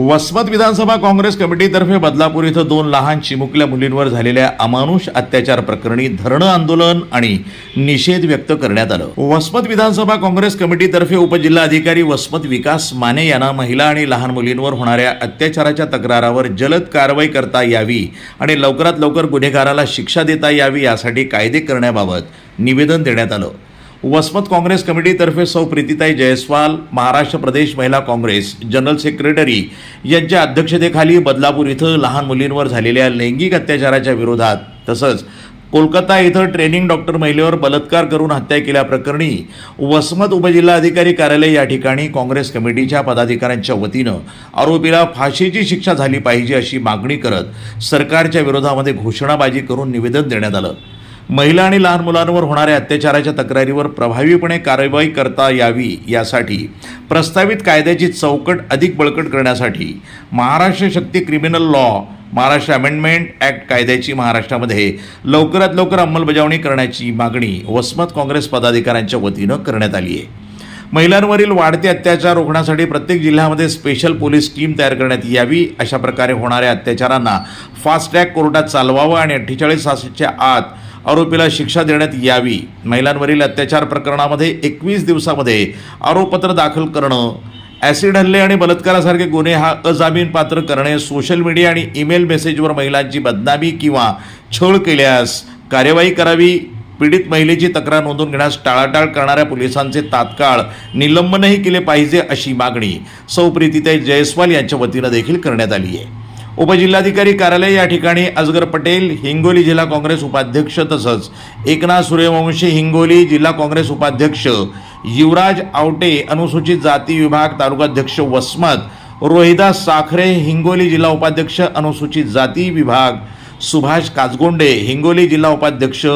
वसमत विधानसभा काँग्रेस कमिटीतर्फे बदलापूर इथं दोन लहान चिमुकल्या मुलींवर झालेल्या अमानुष अत्याचार प्रकरणी धरणं आंदोलन आणि निषेध व्यक्त करण्यात आलं. वसमत विधानसभा काँग्रेस कमिटीतर्फे उपजिल्हाधिकारी वसमत विकास माने यांना महिला आणि लहान मुलींवर होणाऱ्या अत्याचाराच्या तक्रारावर जलद कारवाई करता यावी आणि लवकरात लवकर गुन्हेगाराला शिक्षा देता यावी यासाठी कायदे करण्याबाबत निवेदन देण्यात आलं. वसमत काँग्रेस कमिटीतर्फे सौ प्रीतिताई जयस्वाल महाराष्ट्र प्रदेश महिला काँग्रेस जनरल सेक्रेटरी यांच्या अध्यक्षतेखाली बदलापूर इथं लहान मुलींवर झालेल्या लैंगिक अत्याचाराच्या विरोधात तसंच कोलकाता इथं ट्रेनिंग डॉक्टर महिलेवर बलात्कार करून हत्या केल्याप्रकरणी वसमत उपजिल्हाधिकारी कार्यालय या ठिकाणी काँग्रेस कमिटीच्या पदाधिकाऱ्यांच्या वतीनं आरोपीला फाशीची शिक्षा झाली पाहिजे अशी मागणी करत सरकारच्या विरोधामध्ये घोषणाबाजी करून निवेदन देण्यात आलं. महिला आणि लहान मुलांवर होणाऱ्या अत्याचाराच्या तक्रारीवर प्रभावीपणे कारवाई करता यावी यासाठी प्रस्तावित कायद्याची चौकट अधिक बळकट करण्यासाठी Maharashtra Shakti criminal law Maharashtra amendment act कायद्याची महाराष्ट्रामध्ये लवकरात लवकर अंमलबजावणी करण्याची मागणी वसमत काँग्रेस पदाधिकाऱ्यांच्या वतीनं करण्यात आली आहे. महिलांवरील वाढते अत्याचार रोखण्यासाठी प्रत्येक जिल्ह्यामध्ये स्पेशल पोलीस टीम तयार करण्यात यावी अशा प्रकारे होणाऱ्या अत्याचारांना फास्ट ट्रॅक कोर्टात चालवावं आणि अठ्ठेचाळीस तासाच्या आत आरोपीला शिक्षा देण्यात यावी. महिलांवरील अत्याचार प्रकरणामध्ये एकवीस दिवसामध्ये आरोपपत्र दाखल करणं ॲसिड हल्ले आणि बलात्कारासारखे गुन्हे हा अजामीन पात्र करणे सोशल मीडिया आणि ईमेल मेसेजवर महिलांची बदनामी किंवा छळ केल्यास कार्यवाही करावी. पीडित महिलेची तक्रार नोंदवून घेण्यास टाळाटाळ करणाऱ्या पोलिसांचे तात्काळ निलंबनही केले पाहिजे अशी मागणी सौप्रीतीताई जयस्वाल यांच्या वतीनं देखील करण्यात आली आहे. उपजिल्हाधिकारी कार्यालय या ठिकाणी अजगर पटेल हिंगोली जिल्हा काँग्रेस उपाध्यक्ष तसंच एकनाथ सूर्यवंशी हिंगोली जिल्हा काँग्रेस उपाध्यक्ष युवराज आवटे अनुसूचित जाती विभाग तालुकाध्यक्ष वसमत रोहिदास साखरे हिंगोली जिल्हा उपाध्यक्ष अनुसूचित जाती विभाग सुभाष काजगोंडे हिंगोली जिल्हा उपाध्यक्ष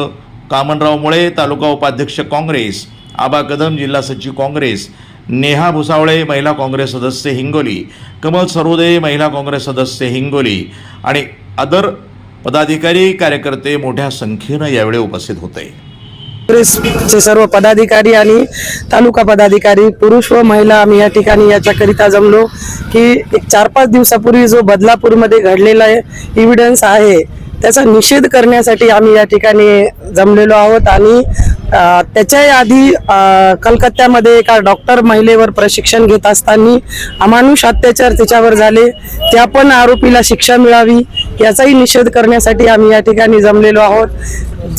कामनराव मुळे तालुका उपाध्यक्ष काँग्रेस आबा कदम जिल्हा सचिव काँग्रेस नेहा भुसावळे महिला काँग्रेस सदस्य हिंगोली. कमल सरोदे महिला काँग्रेस सदस्य हिंगोली. आणि अदर पदाधिकारी कार्यकर्ते मोठ्या संख्येनं यावेळी उपस्थित होते. काँग्रेसचे सर्व पदाधिकारी आणि तालुका पदाधिकारी पुरुष व महिला आम्ही या ठिकाणी याच्याकरिता जमलो की एक चार पाच दिवसापूर्वी जो बदलापूरमध्ये घडलेला इव्हिडन्स आहे त्याचा निषेध करण्यासाठी आम्ही या ठिकाणी जमलेलो आहोत आणि त्याच्याही आधी कलकत्त्यामध्ये एका डॉक्टर महिलेवर प्रशिक्षण घेत असताना अमानुष अत्याचार तिच्यावर झाले. त्या पण आरोपीला शिक्षा मिळावी याचाही निषेध करण्यासाठी आम्ही या ठिकाणी जमलेलो आहोत.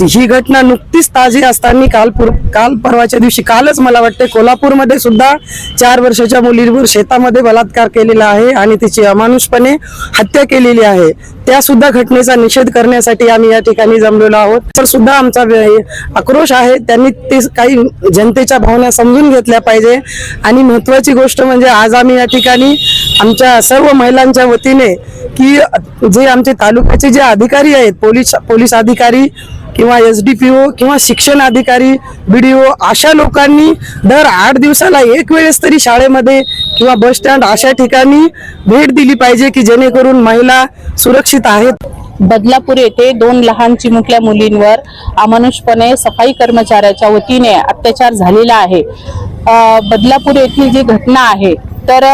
ही घटना नुकतीच ताजी असताना काल पूर काल परवाच्या दिवशी कालच मला वाटते कोल्हापूरमध्ये सुद्धा चार वर्षाच्या मुलीवर शेतामध्ये बलात्कार केलेला आहे आणि तिची अमानुषपणे हत्या केलेली आहे. त्या सुद्धा घटनेचा निषेध करण्यासाठी आम्ही या ठिकाणी जमलेलो आहोत. तर सुद्धा आमचा आक्रोश आहे. त्यांनी ते काही जनतेच्या भावना समजून घेतल्या पाहिजे. आणि महत्वाची गोष्ट म्हणजे आज आम्ही या ठिकाणी आमच्या सर्व महिलांच्या वतीने की जे आमचे तालुक्याचे जे अधिकारी आहेत पोलीस पोलीस अधिकारी किंवा एस डी पी ओ किंवा शिक्षण अधिकारी बी डी ओ अशा लोकांनी दर आठ दिवसाला एक वेळेस तरी शाळेमध्ये किंवा बस स्टँड अशा ठिकाणी भेट दिली पाहिजे की जेणेकरून महिला सुरक्षित आहेत. बदलापूर येथे दोन लहान चिमुकल्या मुलींवर अमानुषपणे सफाई कर्मचाऱ्याच्या वतीने अत्याचार झालेला आहे. बदलापूर येथील जी घटना आहे तर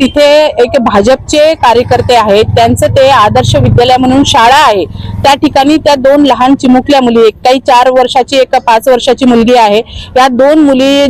तिथे एक भाजपचे कार्यकर्ते आहेत. त्यांचं ते आदर्श विद्यालय म्हणून शाळा आहे. त्या ठिकाणी त्या दोन लहान चिमुकल्या मुली एक काही चार वर्षाची एक पाच वर्षाची मुलगी आहे. या दोन मुली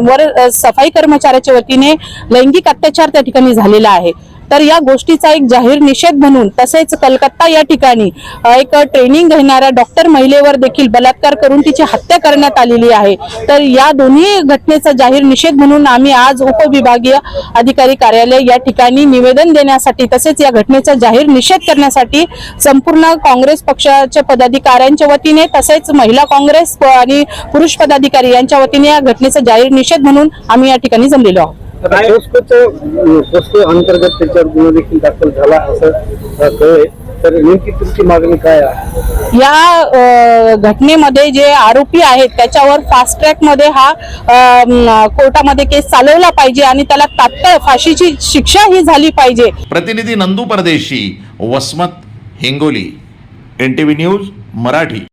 वर सफाई कर्मचाऱ्याच्या वतीने लैंगिक अत्याचार त्या ठिकाणी झालेला आहे. तर या गोष्टीचा एक जाहीर निषेध म्हणून तसेच कलकत्ता या ठिकाणी एक ट्रेनिंग घेणाऱ्या डॉक्टर महिलेवर देखील बलात्कार करून तिची हत्या करण्यात आलेली आहे. तर या दोन्ही घटनेचा जाहीर निषेध म्हणून आम्ही आज उपविभागीय अधिकारी कार्यालय या ठिकाणी निवेदन देण्यासाठी तसेच या घटनेचा जाहीर निषेध करण्यासाठी संपूर्ण काँग्रेस पक्षाच्या पदाधिकाऱ्यांच्या वतीने तसेच महिला काँग्रेस प- आणि पुरुष पदाधिकारी यांच्या वतीने या घटनेचा जाहीर निषेध म्हणून आम्ही या ठिकाणी जमलेलो आहोत. पोस्को अंतर्गत त्याच्यावर गुन्हा देखील दाखल झाला असं अ, कळलंय. तर नेमकी तुमची मागणी काय आहे? या घटनेमध्ये जे आरोपी आहेत त्याच्यावर फास्ट ट्रॅकमध्ये हा कोर्टामध्ये केस चालवला पाहिजे आणि त्याला तात्काळ फाशीची शिक्षा ही झाली पाहिजे. प्रतिनिधी Nandu Pardeshi Vasmat Hingoli N T V news Marathi.